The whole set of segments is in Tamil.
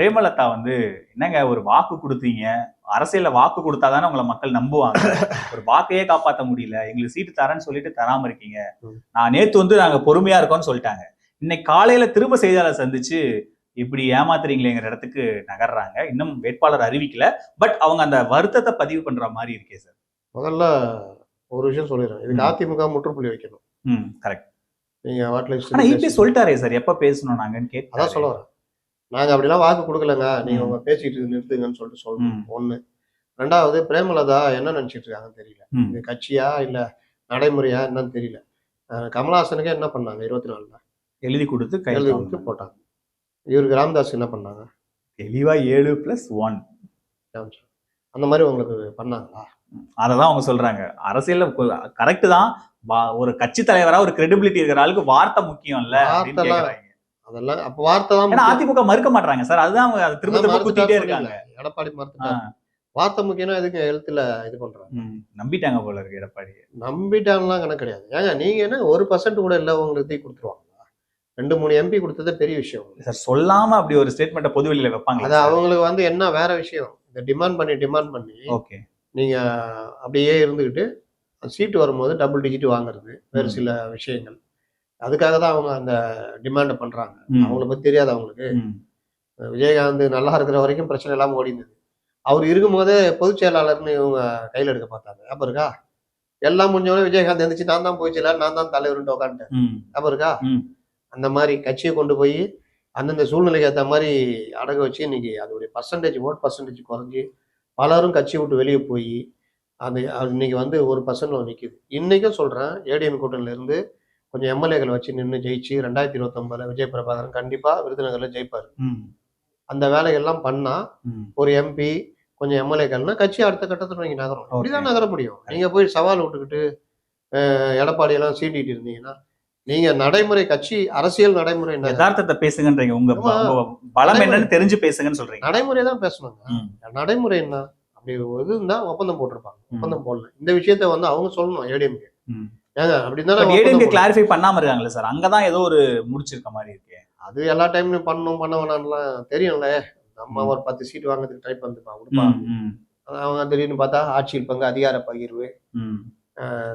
பிரேமலதா வந்து என்னங்க ஒரு வாக்கு கொடுத்தீங்க? அரசியல்ல வாக்கு கொடுத்தாதானே உங்களை மக்கள் நம்புவாங்க. ஒரு வாக்கையே காப்பாத்த முடியல. எங்களுக்கு சீட்டு தரேன்னு சொல்லிட்டு தராம இருக்கீங்க. நான் நேத்து வந்து நாங்க பொறுமையா இருக்கோம்னு சொல்லிட்டாங்க. இன்னைக்கு காலையில திரும்ப செய்தியாளர் சந்திச்சு இப்படி ஏமாத்துறீங்களேங்கிற இடத்துக்கு நகர்றாங்க. இன்னும் வேட்பாளர் அறிவிக்கல. பட் அவங்க அந்த வருத்தத்தை பதிவு பண்ற மாதிரி இருக்கே சார். முதல்ல ஒரு விஷயம் சொல்லிடுறேன். இதுக்கு. அதிமுக முற்றுப்புள்ளி வைக்கணும். ம் கரெக்ட். நீங்க வாட்டில் சொல்லிட்டாரே சார். எப்ப பேசணும் நாங்கன்னு கேட்டு அதான் சொல்ல வரேன். நாங்க அப்படிலாம் வாக்கு கொடுக்கலங்க. நீங்க ம். உங்க பேசிட்டு நிறுத்துங்கன்னு சொல்லிட்டு சொல்லணும். ஒண்ணு. ரெண்டாவது பிரேமலதா என்ன நினைச்சிட்டு இருக்காங்கன்னு தெரியல. இது கட்சியா இல்ல நடைமுறையா என்னன்னு தெரியல. கமலஹாசனுக்கு என்ன பண்ணாங்க இருபத்தி நாலுல எழுதி கொடுத்து எழுதி கொடுத்து போட்டாங்க. இவருக்கு ராமதாஸ் என்ன பண்ணாங்க? தெளிவா ஏழு பிளஸ் ஒன். அந்த மாதிரி உங்களுக்கு பண்ணாங்களா? அததான் அவங்க சொல்றாங்க. அரசியல்ல கரெக்ட் தான். ஒரு கட்சி தலைவரா ஒரு கிரெடிபிலிட்டி இருக்கிற ஆளுக்கு வார்த்தை முக்கியம் இல்ல. அதெல்லாம் அப்ப வார்த்தை தான் முக்கியம். அதிமுக மறுக்க மாட்டாங்க சார். அதுதான் திரும்ப திரும்ப குத்திட்டே. இருக்காங்க. எடப்பாடி ஆ, மறுத்துட்டாரு வார்த்தை முக்கியம்னா எதுக்கு எழுத்துல இது பண்றாங்க? நம்பிட்டாங்க போல இருக்கு எடப்பாடி. நம்பிட்டான்லாம் கணக்கு கிடையாது. ஏங்க நீங்க என்ன ஒரு பர்சன்ட் கூட இல்ல உங்களுக்கு தீ கொடுத்துருவாங்களா? ரெண்டு மூணு எம்பி கொடுத்ததே பெரிய விஷயம். சார் சொல்லாம அப்படி ஒரு ஸ்டேட்மெண்ட்டை பொது வெளியில வைப்பாங்க அது அவங்களுக்கு வந்து என்ன வேற விஷயம்? இந்த டிமாண்ட் பண்ணி டிமாண்ட் பண்ணி ஓகே. நீங்க அப்படியே இருந்துகிட்டு சீட்டு வரும்போது டபுள் டிஜிட் வாங்குறது வேறு. சில விஷயங்கள். அதுக்காக தான் அவங்க அந்த டிமாண்டை பண்றாங்க. அவங்கள பத்தி தெரியாது அவங்களுக்கு. விஜயகாந்த் நல்லா இருக்கிற வரைக்கும் பிரச்சனை இல்லாம ஓடி இருந்தது அவர் இருக்கும்போதே பொதுச் செயலாளர்னு இவங்க கையில எடுக்க பார்த்தாங்க. அப்ப இருக்கா? எல்லாம் முடிஞ்சவொடனே விஜயகாந்த் எந்திரிச்சு நான் தான் பொதுச் செயலாளர் நான் தான் தலைவர்னு உட்காந்துட்டேன் அப்ப இருக்கா. அந்த மாதிரி கட்சியை கொண்டு போய் அந்தந்த சூழ்நிலைக்கு ஏற்ற மாதிரி அடக வச்சு இன்னைக்கு அதோடைய பர்சன்டேஜ் ஓட் பர்சன்டேஜ் குறைஞ்சி பலரும் கட்சி விட்டு வெளியே போய் அது இன்னைக்கு வந்து ஒரு பர்சன்ட்ல நிற்குது இன்னைக்கும் சொல்றேன் ஏடிஎம் கூட்டணில இருந்து கொஞ்சம் எம்எல்ஏக்களை வச்சு நின்று ஜெயிச்சு ரெண்டாயிரத்தி இருபத்தொன்பதுல விஜய் பிரபாகரன் கண்டிப்பா விருதுநகர்ல ஜெயிப்பார். அந்த வேலைகள்லாம் பண்ணா ஒரு எம்பி கொஞ்சம் எம்எல்ஏக்கள்னா கட்சி அடுத்த கட்டத்தில் நீங்க நகரும். இப்படிதான் நகர முடியும். நீங்க போய் சவால் விட்டுக்கிட்டு எடப்பாடி எல்லாம் சீண்டிட்டு இருந்தீங்கன்னா நீங்க நடைமுறை கட்சி அரசியல் நடைமுறை யதார்த்தத்தை பேசுங்கன்றீங்க. உங்க பலம் என்னன்னு தெரிஞ்சு பேசுங்கன்னு சொல்றீங்க. நடைமுறை தான் பேசணுங்க. நடைமுறை என்ன? அப்படி ஒரு இருந்தா ஒப்பந்தம் போட்டிருப்பாங்க. ஒப்பந்தம் போடல. இந்த விஷயத்த வந்து அவங்க சொல்லணும் ஏடிஎம்கே ஏடிஎம்கே. கிளாரிஃபை பண்ணாம இருக்காங்களே சார்? அங்கதான் ஏதோ ஒரு முடிச்சிருக்க மாதிரி இருக்கு. அது எல்லா டைம்லயும் பண்ணணும் பண்ண வேணாம்லாம் தெரியும்ல. நம்ம. ஒரு பத்து சீட் வாங்குறதுக்கு ட்ரை பண்ணிப்பா கொடுப்பா. அவங்க திடீர்னு பார்த்தா ஆட்சியில் பங்கு அதிகார பகிர்வு.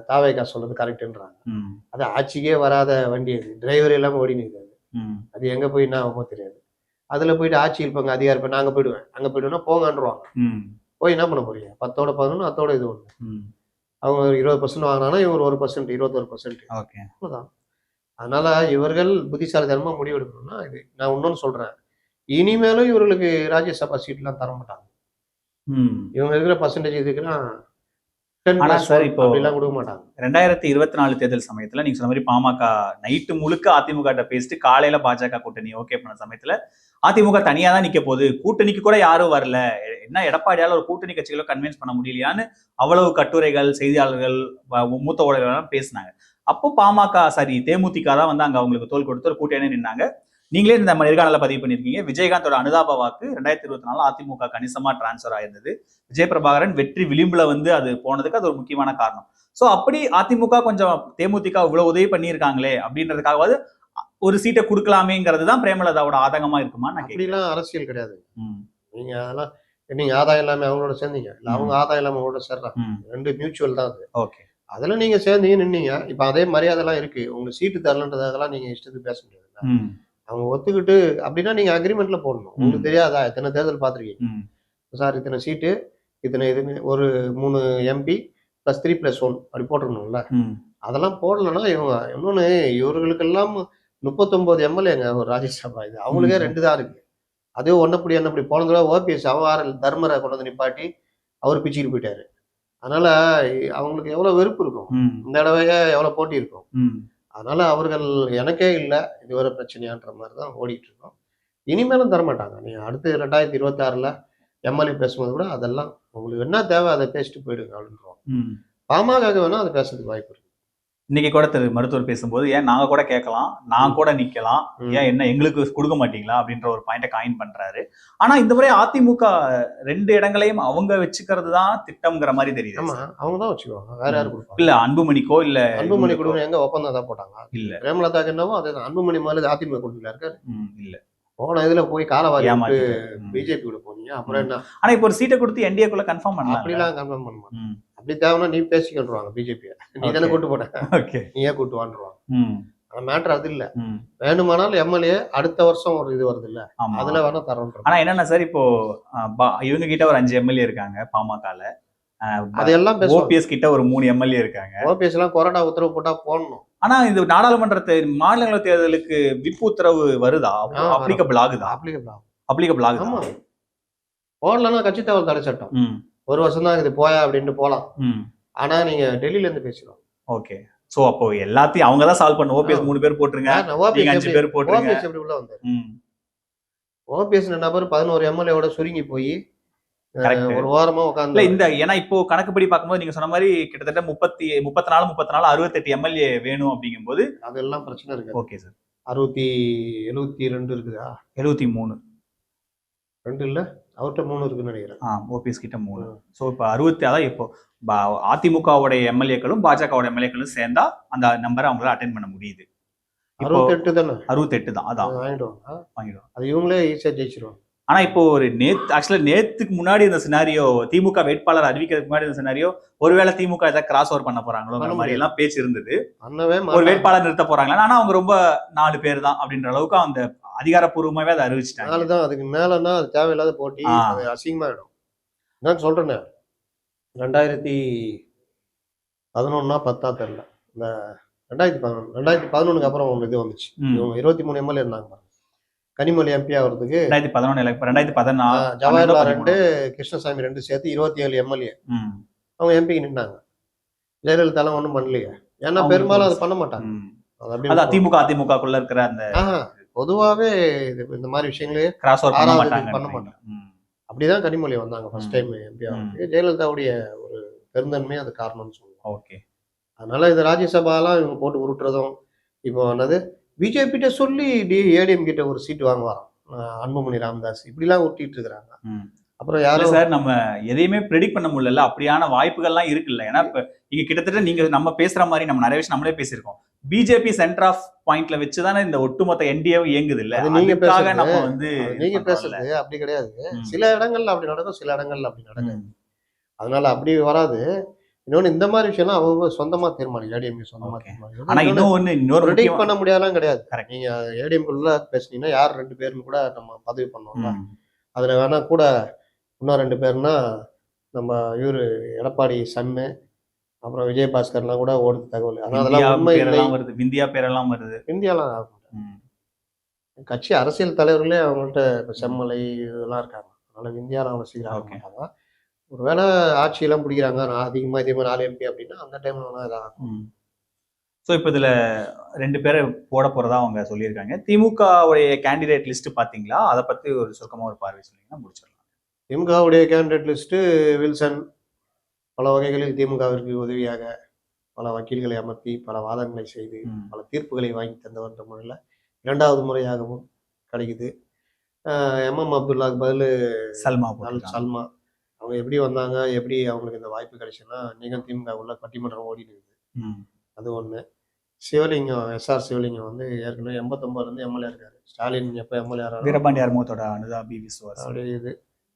தாவேக்கா சொல்றது கரெக்டுன்றாங்க அது ஆட்சிக்கே வராத வண்டி அது டிரைவர் இல்லாம ஓடி நிற்காது அது எங்க போய் என்ன ஆகுமோ தெரியாது. அதுல போயிட்டு ஆட்சியில் பங்கு அதிகார பங்கு நாங்க போயிடுவேன். அங்க போயிடுவோம்னா போங்கன்றுவாங்க. போய் என்ன பண்ண போறீங்க? பத்தோட பதினொன்று அத்தோட இது ஒண்ணு. அவங்க ஒரு இருபது பர்சன்ட் வாங்கினாலும் இவர் ஒரு பர்சன்ட் இருபத்தொரு பர்சன்ட் ஓகே. அவ்வளவுதான். அதனால இவர்கள் புத்திசாலித்தனமா முடிவெடுக்கணும்னா இது நான் இன்னொன்னு சொல்றேன். இனிமேலும் இவர்களுக்கு ராஜ்யசபா சீட்லாம் தர மாட்டாங்க இவங்க இருக்கிற பர்சன்டேஜ் இதுக்குலாம் டென் ஆனா sir, இப்போ- கொடுக்க மாட்டாங்க. ரெண்டாயிரத்தி இருபத்தி நாலு தேர்தல் சமயத்துல நீங்க சொன்ன மாதிரி பாமக நைட்டு முழுக்க அதிமுக கிட்ட பேசிட்டு காலையில பாஜக கூட்டணி ஓகே பண்ண சமயத்துல அதிமுக தனியா தான் நிக்க போகுது. கூட்டணிக்கு கூட யாரும் வரல. என்ன எடப்பாடியால ஒரு கூட்டணி கட்சிகளை கன்வின்ஸ் பண்ண முடியலையான்னு அவ்வளவு கட்டுரைகள் செய்தியாளர்கள் மூத்த ஊடகங்கள் பேசினாங்க. அப்போ பாமக சாரி தேமுதிக தான் வந்து அங்க அவங்களுக்கு தோல் கொடுத்து ஒரு கூட்டணி நின்னாங்க. நீங்களே இந்த நேர்காணல பதிவு பண்ணிருக்கீங்க. விஜயகாந்தோட அனுதாப வாக்கு ரெண்டாயிரத்தி இருபத்தி நாலு அதிமுக கணிசமா டிரான்ஸ்ஃபர் ஆயிருந்தது. விஜய் பிரபாகரன் வெற்றி விளிம்புல வந்து அது போனதுக்கு அது ஒரு முக்கியமான காரணம். சோ அப்படி அதிமுக கொஞ்சம் தேமுதிக இவ்வளவு உதவி பண்ணியிருக்காங்களே அப்படின்றதுக்காகவாது ஒரு சீட்டை கொடுக்கலாமேங்கிறது தான் பிரேமலதாவோட ஆதங்கமா கேட்கிறேன். அப்படிலாம் அரசியல் கிடையாது. நீங்க அதெல்லாம் நீங்க ஆதாயம் இல்லாம அவங்களோட சேர்ந்தீங்க. இல்ல அவங்க ஆதாயம் இல்லாம அவங்களோட சேர்றாங்க ரெண்டு மியூச்சுவல் தான் அது. ஓகே. அதுல நீங்க சேர்ந்தீங்க நின்னீங்க. இப்ப அதே மரியாதை எல்லாம் இருக்கு. உங்களுக்கு சீட்டு தரலன்றதாகலாம் நீங்க இஷ்டத்துக்கு பேச முடியாது. அவங்க ஒத்துக்கிட்டு அப்படின்னா நீங்க அக்ரிமெண்ட்ல போடணும். உங்களுக்கு தெரியாதா? எத்தனை தேர்தல் பார்த்துருக்கீங்க. சார் இத்தனை சீட்டு இத்தனை இதுன்னு ஒரு மூணு MP plus three plus one அப்படி போட்டுருணும்ல அதெல்லாம் போடலைன்னா இவங்க இன்னொன்று இவர்களுக்கெல்லாம் முப்பத்தொம்போது எம்எல்ஏங்க ஒரு ராஜ்யசபா இது. அவங்களுக்கே. ரெண்டு தான் இருக்கு. அதே ஒன்னப்படி என்னப்படி போன தடவை ஓபிஎஸ் அவன் தர்மரை கொண்டு வந்து நிப்பாட்டி அவர் பிச்சுக்கிட்டு போயிட்டாரு. அதனால அவங்களுக்கு எவ்வளவு வெறுப்பு இருக்கும். இந்த தடவையே எவ்வளவு போட்டி இருக்கும். அதனால அவர்கள் எனக்கே இல்லை இது ஒரு பிரச்சனையான்ற மாதிரி தான் ஓடிட்டு இருக்கோம் இனிமேலும் தரமாட்டாங்க. நீங்க அடுத்து ரெண்டாயிரத்தி இருபத்தாறுல எம்எல்ஏ பேசும்போது கூட அதெல்லாம் உங்களுக்கு என்ன தேவை அதை பேசிட்டு போயிடுங்க அப்படின்றோம். பாமக வேணா அதை பேசுறதுக்கு வாய்ப்பு இருக்கு. இன்னைக்கு கூட திரு மருத்துவர் பேசும்போது ஏன் நாங்க கூட கேட்கலாம்? நான் கூட நிக்கலாம். ஏன் என்ன எங்களுக்கு கொடுக்க மாட்டீங்களா? அப்படின்ற ஒரு பாயிண்ட காயின் பண்றாரு. ஆனா இந்த முறை அதிமுக ரெண்டு இடங்களையும் அவங்க வச்சுக்கிறது தான் திட்டம்ங்கிற மாதிரி தெரியுது. அவங்க தான் வச்சுக்குவாங்க. வேற யாரு கொடுப்பாங்க? இல்ல அன்புமணிக்கோ இல்ல அன்புமணி? குடும்பம் எங்க ஒப்பந்தம் தான் போட்டாங்க. இல்ல. பிரேமலதாக்கு என்னவோ அதே தான் அன்புமணி மாதிரி அதிமுக குடும்பத்தில் இருக்காரு. இல்ல. போன இதுல போய் காலவாரி. பிஜேபி கூட போனீங்க. அப்புறம் என்ன? ஆனா இப்போ ஒரு சீட்டை கொடுத்து என்டிஏக்குள்ள கன்ஃபார்ம் பண்ணலாம் அப்படிலாம் கன்ஃபார்ம் பண்ண மாட்டேன் அப்படி தேவைன்னா நீ பேசிக்கிட்டுருவாங்க பிஜேபி நீ தானே. கூட்டு நீ ஏன் கூட்டு வாண்டுருவாங்க ஆனா மேட்ரு அது இல்ல. வேணுமானாலும் எம்எல்ஏ அடுத்த வருஷம் ஒரு இது வருது இல்ல அதுல வேணா தரோன்ற ஆனா என்னன்னா சார் இப்போ இவங்க கிட்ட ஒரு அஞ்சு எம்எல்ஏ இருக்காங்க பாமகல. அதெல்லாம் ஓபிஎஸ் கிட்ட ஒரு மூணு எம்எல்ஏ இருக்காங்க. ஓபிஎஸ் எல்லாம் கொரோனா உத்தரவு போட்டா போடணும். ஆனா இந்த நாடாளுமன்ற மாநிலங்களவை தேர்தலுக்கு விப் உத்தரவு வருதா. அப்ளிகபிள் ஆகுதா? அப்ளிகபிள் ஆகும். அப்ளிகபிள் ஆகுதா? ஆமா. போடலன்னா கட்சி தகவல் தடை சட்டம். ஒரு வருஷம் தான் இது போயா அப்படின்ட்டு போலாம். ம். ஆனா நீங்க டெல்லியில இருந்து பேசலாம் ஓகே. சோ அப்போ எல்லாத்தையும் அவங்க தான் சால்வ் பண்ணு ஓபிஎஸ் மூணு பேர் போட்டுருங்க. நீங்க அஞ்சு பேர் போட்டுருங்க. ஓபிஎஸ் எப்படி உள்ள வந்தாரு? ஓபிஎஸ் நபர் பதினோரு எம்எல்ஏவோட சுருங்கி போய். ஒரு இல்ல உட்காந்து இந்த ஏன்னா இப்போ கணக்குப்படி பார்க்கும்போது நீங்க சொன்ன மாதிரி கிட்டத்தட்ட முப்பத்தி முப்பத்தி நாலு முப்பத்தி நாலு அறுபத்தெட்டு எம்எல்ஏ வேணும் அப்படிங்கும்போது அதெல்லாம் பிரச்சனை இருக்கு ஓகே சார் அறுபத்தி எழுபத்தி ரெண்டு இருக்குதா? எழுபத்தி மூணு. ரெண்டு இல்ல? அவர்கிட்ட மூணு இருக்குன்னு நினைக்கிறேன். ஆ ஓபிஎஸ் கிட்ட மூணு. ஸோ இப்போ அறுபத்தி அதான் இப்போ அதிமுகவுடைய எம்எல்ஏக்களும் பாஜகவுடைய எம்எல்ஏக்களும் சேர்ந்தா அந்த நம்பரை அவங்களால அட்டன் பண்ண முடியுது. அறுபத்தெட்டு தானே? அறுபத்தெட்டு தான் அதான். வாங்கிடுவாங்க. வாங்கிடுவோம் அது இவங்களே ஈஸியா ஜெயிச்சிருவாங்க. ஆனா இப்போ ஒரு நேத்து ஆக்சுவலா நேத்துக்கு முன்னாடி இந்த சினாரியோ திமுக வேட்பாளர் அறிவிக்கிறதுக்கு முன்னாடி இந்த சினாரியோ ஒருவேளை திமுக ஏதாவது கிராஸ் ஓவர் பண்ண போறாங்களோ பண்ண மாதிரி எல்லாம் பேச்சு இருந்தது ஒரு. வேட்பாளர் நிறுத்த போறாங்களா ஆனா அவங்க ரொம்ப நாலு பேர் தான் அப்படின்ற அளவுக்கு அந்த அதிகாரப்பூர்வமாவே அதை அறிவிச்சிட்டாங்க அதனாலதான் அதுக்கு மேலன்னா அது தேவையில்லாத போட்டி. அது அசிங்கமாயிடும் நான் சொல்றேனே ரெண்டாயிரத்தி பதினொன்னா பத்தா தெரியல இந்த ரெண்டாயிரத்தி பதினொன்று ரெண்டாயிரத்தி பதினொன்னுக்கு அப்புறம் இது வந்துச்சு. இவங்க இருபத்தி மூணு எம்எல்ஏ இருந்தாங்க. கனிமொழி எம்பி ஆகிறதுக்கு ரெண்டாயிரத்தி எலக்ட் ரெண்டாயிரத்தி பதினாறு ஜவஹர்லால் ரெண்டு கிருஷ்ணசாமி ரெண்டு சேர்த்து இருபத்தி ஏழு எம்எல்ஏ. அவங்க எம்பிக்கு நின்னாங்க. ஜெயலலிதாலாம் ஒன்றும் பண்ணலையே. ஏன்னா பெரும்பாலும் அது பண்ண மாட்டாங்க. அது அது அப்படி திமுக அதிமுகக்குள்ள இருக்கிற அந்த ஆஹா, பொதுவாவே இது இந்த மாதிரி விஷயங்களே கிராஸ் ஓவர் பண்ண மாட்டாங்க பண்ண மாட்டாங்க. அப்படிதான் கனிமொழி வந்தாங்க ஃபர்ஸ்ட் டைம் எம்பி ஆகிறதுக்கு ஜெயலலிதாவுடைய ஒரு பெருந்தன்மை அது காரணம்னு சொல்லுவாங்க ஓகே. அதனால இது ராஜ்யசபாலாம் இவங்க போட்டு உருட்டுறதும் இப்போ என்னது பிஜேபிட்ட சொல்லி டி ஏடிஎம் கிட்ட ஒரு சீட் வாங்குவாராம். அன்புமணி ராமதாஸ். இப்படிலாம் உருட்டிட்டு இருக்கிறாங்க அப்புறம் யாரும் சார் நம்ம எதையுமே ப்ரெடிக்ட் பண்ண முடியல அப்படியான வாய்ப்புகள்லாம் இருக்குல்ல. ஏன்னா இப்ப இங்க கிட்டத்தட்ட நீங்க நம்ம பேசுற மாதிரி நம்ம நிறைய விஷயம் நம்மளே பேசியிருக்கோம். பிஜேபி சென்டர் ஆஃப் பாயிண்ட்ல வச்சுதானே இந்த ஒட்டுமொத்த என்டிஏ இயங்குது இல்ல நீங்க. நம்ம வந்து நீங்க. பேசுறது. அப்படி கிடையாது. சில இடங்கள்ல அப்படி நடக்கும் சில இடங்கள்ல அப்படி நடக்கும். அதனால அப்படி வராது. இன்னொன்னு இந்த மாதிரி விஷயம்லாம் அவங்க சொந்தமா தீர்மானிக்கும் ஏடிஎம் சொந்தமா Okay. தீர்மானிக்கும் ஆனா இன்னும் ஒண்ணு இன்னொரு முக்கியமா- பண்ண முடியாதுலாம் கிடையாது Correct. நீங்க ஏடிஎம் குள்ள பேசுனீங்கன்னா யார் ரெண்டு பேர்னு கூட நம்ம பதிவு பண்ணோம்ல ம். அதுல வேணா கூட இன்னும் ரெண்டு பேர்னா நம்ம இவரு எடப்பாடி சன்னு அப்புறம் விஜயபாஸ்கர்லாம் கூட ஓடுது தகவல் ஆனா விந்தியா அதெல்லாம் உண்மை வருது விந்தியா பேரெல்லாம் வருது இந்தியாலாம். கட்சி அரசியல் தலைவர்களே அவங்கள்ட்ட இப்போ செம்மலை இதெல்லாம் இருக்காங்க அதனால இந்தியாவில் அவ்வளோ சீக்கிரம் ஆக. மாட்டாங்க ஒருவேளை ஆட்சியெல்லாம் பிடிக்கிறாங்க நான் அதிகமாக இதே மாதிரி நாலு எம்பி அப்படின்னா அந்த டைம்ல வேணா இதாக ம். சோ இப்போ இதுல ரெண்டு பேரை போட போறதா அவங்க சொல்லியிருக்காங்க திமுக உடைய கேண்டிடேட் லிஸ்ட் பாத்தீங்களா அதை பத்தி ஒரு சுருக்கமா ஒரு பார்வை சொன்னீங்கன்னா முடிச்சிடலாம் திமுகவுடைய கேண்டிடேட் லிஸ்ட்டு வில்சன் பல வகைகளில் திமுகவிற்கு உதவியாக பல வக்கீல்களை அமர்த்தி பல வாதங்களை செய்து. பல தீர்ப்புகளை வாங்கி தந்தவன்ற முறையில் இரண்டாவது முறையாகவும் கிடைக்குது எம்எம் அப்துல்லாக்கு பதில் சல்மா. சல்மா அவங்க எப்படி வந்தாங்க எப்படி அவங்களுக்கு இந்த வாய்ப்பு கிடைச்சுன்னா நீங்கள் திமுக உள்ள பட்டிமன்றம் ஓடி இருக்குது. அது ஒன்று சிவலிங்கம் எஸ்ஆர் சிவலிங்கம் வந்து ஏற்கனவே எண்பத்தொம்பதுலேருந்து எம்எல்ஏ இருக்காரு. ஸ்டாலின் எப்போ எம்எல்ஏ வீரபாண்டி அறுமுகத்தோட அனுதாபி விசுவாஸ் அப்படியே இது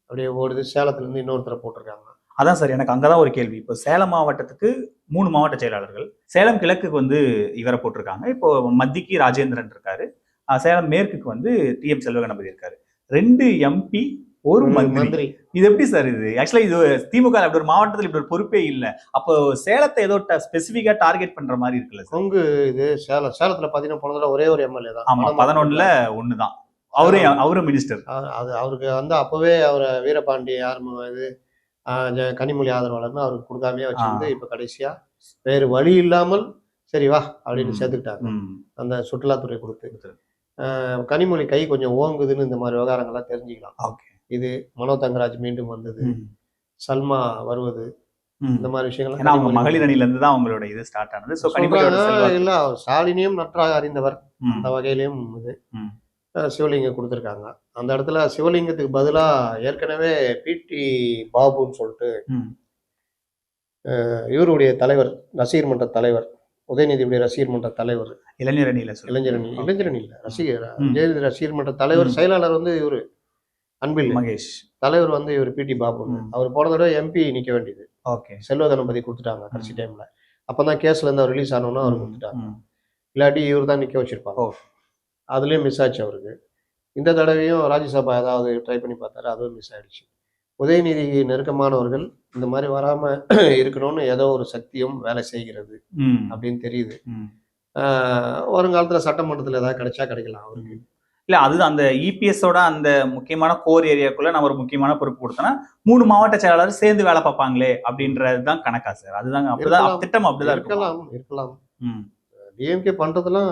அப்படியே ஓடுது. சேலத்துலேருந்து இன்னொருத்தரை போட்டிருக்காங்க. அதான் சார் எனக்கு அங்கதான் ஒரு கேள்வி. இப்போ சேலம் மாவட்டத்துக்கு மூணு மாவட்ட செயலாளர்கள் சேலம் கிழக்குக்கு வந்து இவரை போட்டிருக்காங்க. இப்போ மத்திக்கு ராஜேந்திரன் இருக்காரு. சேலம் மேற்குக்கு வந்து டி. எம். செல்வ கணபதி இருக்காரு. ரெண்டு எம்பி ஒரு மந்திரி. இது எப்படி சார் இது? ஆக்சுவலா இது திமுக ல இப்படி ஒரு மாவட்டத்தில் இப்படி ஒரு பொறுப்பே இல்ல. அப்போ சேலத்தை ஏதோ ஸ்பெசிபிக்கா டார்கெட் பண்ற மாதிரி இருக்குல்ல கொங்கு இது சேலம் சேலத்தில் பார்த்தீங்கன்னா போன தடவை ஒரே ஒரு எம்எல்ஏ தான். ஆமா பதினொன்னுல ஒண்ணுதான். அவரே அவரும் மினிஸ்டர் அது- அவருக்கு வந்து அப்பவே அவரை வீரபாண்டி யார் மு- இது கனிமொழி ஆதரவாளர்னு அவருக்கு கொடுக்காமையே வச்சிருந்து இப்ப கடைசியா வேறு வழி இல்லாமல் சரி வா அப்படின்னு. சேர்த்துக்கிட்டாங்க. அந்த சுற்றுலாத்துறை கொடுத்து. கனிமொழி கை கொஞ்சம் ஓங்குதுன்னு இந்த மாதிரி விவகாரங்கள்லாம் தெரிஞ்சுக்கலாம். ஓகே. இது மனோ தங்கராஜ் மீண்டும் வந்தது. சல்மா வருவது. இந்த மாதிரி விஷயங்கள்லாம் ஏன்னா அவங்க மகளிர் அணில இருந்து தான் அவங்களோட இது ஸ்டார்ட் ஆனது. ஸோ செல்வாக்கு. இல்ல ஸ்டாலினையும் நன்றாக அறிந்தவர். அந்த வகையிலையும் இது. சிவலிங்கம் கொடுத்துருக்காங்க. அந்த இடத்துல சிவலிங்கத்துக்கு பதிலா ஏற்கனவே பிடி பாபுன்னு சொல்லிட்டு. இவருடைய தலைவர் நசீர் மன்ற தலைவர் உதயநிதியுடைய ரசிகர் மன்ற தலைவர். இளைஞர் அணியில சொல்லு இளைஞரணி இளைஞரணி இல்ல ரசிகர். ஜெயலலிதா ரசிகர் மன்ற தலைவர். செயலாளர் வந்து இவரு. அன்பில் மகேஷ். தலைவர் வந்து இவர் பிடி பாபு. ம். அவர் போன தடவை எம்பி நிக்க வேண்டியது. ஓகே. செல்வ கணபதி கொடுத்துட்டாங்க கடைசி டைம்ல அப்பதான் கேஸ்ல இருந்து அவர் ரிலீஸ் ஆனோன்னா அவர் கொடுத்துட்டாங்க. இல்லாட்டி இவர் தான் நிக்க வச்சிருப்பாங்க. அதுலயும் மிஸ் ஆச்சு அவருக்கு. இந்த தடவையும் ராஜ்யசபா ஏதாவது ட்ரை பண்ணி பார்த்தாரு அதுவும் மிஸ் ஆயிடுச்சு. உதயநிதி நெருக்கமானவர்கள் இந்த மாதிரி வராம இருக்கணும்னு ஏதோ ஒரு சக்தியும் வேலை செய்கிறது. அப்படின்னு தெரியுது. வருங்காலத்துல சட்டமன்றத்துல ஏதாவது கிடைச்சா கிடைக்கலாம் அவருக்கு. இல்ல அது அந்த இபிஎஸோட அந்த முக்கியமான கோர் ஏரியாக்குள்ள நம்ம ஒரு முக்கியமான பொறுப்பு கொடுத்தோம்னா மூணு மாவட்ட செயலாளர் சேர்ந்து வேலை பார்ப்பாங்களே அப்படின்றதுதான் கணக்கா சார். அதுதான் அப்படிதான். திட்டம் அப்படிதான் இருக்கலாம் இருக்கலாம். ம். டிஎம்கே பண்றதெல்லாம்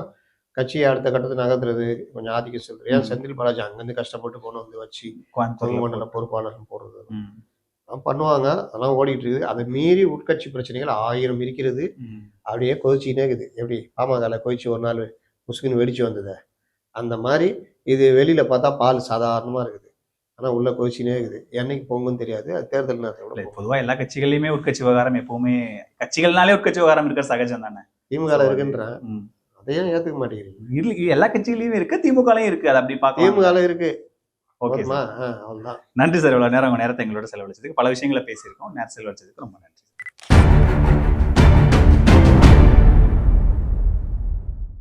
கட்சியை அடுத்த கட்டத்துக்கு நகர்த்துறது கொஞ்சம் ஆதிக்க செல்றது ஏன். செந்தில் பாலாஜி அங்கேருந்து கஷ்டப்பட்டு கொண்டு வந்து வச்சு கோயம்புத்தூர்ல கொங்கு மண்டல பொறுப்பாளர் போடுறது. பண்ணுவாங்க. அதெல்லாம் ஓடிட்டு இருக்குது அதை மீறி உட்கட்சி பிரச்சனைகள் ஆயிரம் இருக்கிறது. அப்படியே கொதிச்சுக்கினே இருக்குது. எப்படி? பாமகல கொதிச்சு ஒரு நாள் முசுக்குன்னு வெடிச்சு வந்தது. அந்த மாதிரி இது வெளியில பார்த்தா பால் சாதாரணமா இருக்குது. ஆனா உள்ள கொதிச்சுனே இருக்குது. என்னைக்கு பொங்குன்னு தெரியாது. அது தேர்தல் நேரத்தோட இல்ல, பொங்கும். பொதுவா எல்லா கட்சிகள்லயுமே உட்கட்சி விவகாரம் எப்பவுமே கட்சிகள்னாலே உட்கட்சி விவகாரம் இருக்கிற சகஜம் தானே? திமுக இருக்குன்றேன். அதையும் ஏத்துக்க மாட்டேங்கிறீங்க. இல்ல, எல்லா கட்சிகளையும் இருக்கு. திமுகலையும் இருக்கு. அது அப்படி பார்க்கலாம். திமுக இருக்கு. ஓகே போதுமா? ஆ, அவ்வளவுதான். நன்றி சார் இவ்வளவு நேரம் உங்க நேரத்தை எங்களோட செலவழிச்சதுக்கு. பல விஷயங்களை பேசியிருக்கோம். நேரம் செலவழிச்சதுக்கு ரொம்ப நன்றி.